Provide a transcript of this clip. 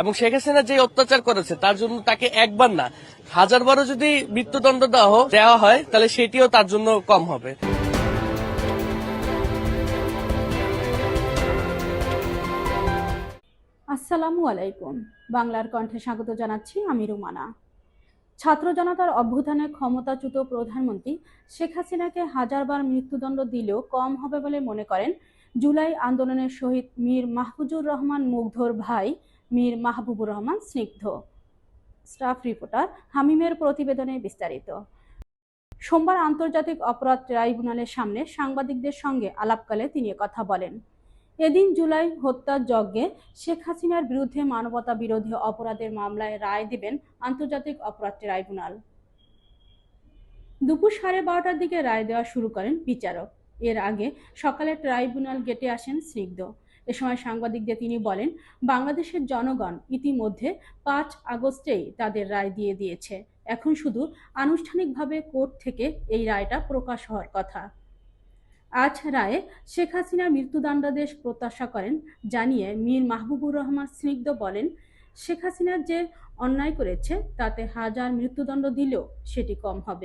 এবং শেখ হাসিনা যে অত্যাচার করেছে, তার জন্য তাকে একবার না, হাজারবারও যদি মৃত্যুদণ্ড দেওয়া দেওয়া হয়, তাহলে সেটিও তার জন্য কম হবে। আসসালামু আলাইকুম। বাংলার কণ্ঠে স্বাগত জানাচ্ছি আমি রুমানা। ছাত্র জনতার অভ্যুত্থানে ক্ষমতাচ্যুত প্রধানমন্ত্রী শেখ হাসিনাকে হাজারবার মৃত্যুদণ্ড দিলেও কম হবে বলে মনে করেন জুলাই আন্দোলনের শহীদ মীর মাহফুজুর রহমান মুগ্ধর ভাই মীর মাহবুবুর রহমান স্নিগ্ধ। স্টাফ রিপোর্টার হামিমের প্রতিবেদনে বিস্তারিত। সোমবার আন্তর্জাতিক অপরাধ ট্রাইব্যুনালের সামনে সাংবাদিকদের সঙ্গে আলাপকালে তিনি কথা বলেন, এদিন জুলাই হত্যার যজ্ঞে শেখ হাসিনার বিরুদ্ধে মানবতা বিরোধী অপরাধের মামলায় রায় দেবেন আন্তর্জাতিক অপরাধ ট্রাইব্যুনাল। দুপুর সাড়ে বারোটার দিকে রায় দেওয়া শুরু করেন বিচারক। এর আগে সকালে ট্রাইব্যুনাল গেটে আসেন স্নিগ্ধ। এ সময় সাংবাদিকদের তিনি বলেন, বাংলাদেশের জনগণ ইতিমধ্যে পাঁচ আগস্টেই তাদের রায় দিয়ে দিয়েছে। এখন শুধু আনুষ্ঠানিকভাবে কোর্ট থেকে এই রায়টা প্রকাশ হওয়ার কথা। আজ রায়ে শেখ হাসিনার মৃত্যুদণ্ডাদেশ প্রত্যাশা করেন জানিয়ে মীর মাহবুবুর রহমান স্নিগ্ধ বলেন, শেখ হাসিনার যে অন্যায় করেছে তাতে হাজার মৃত্যুদণ্ড দিলেও সেটি কম হবে।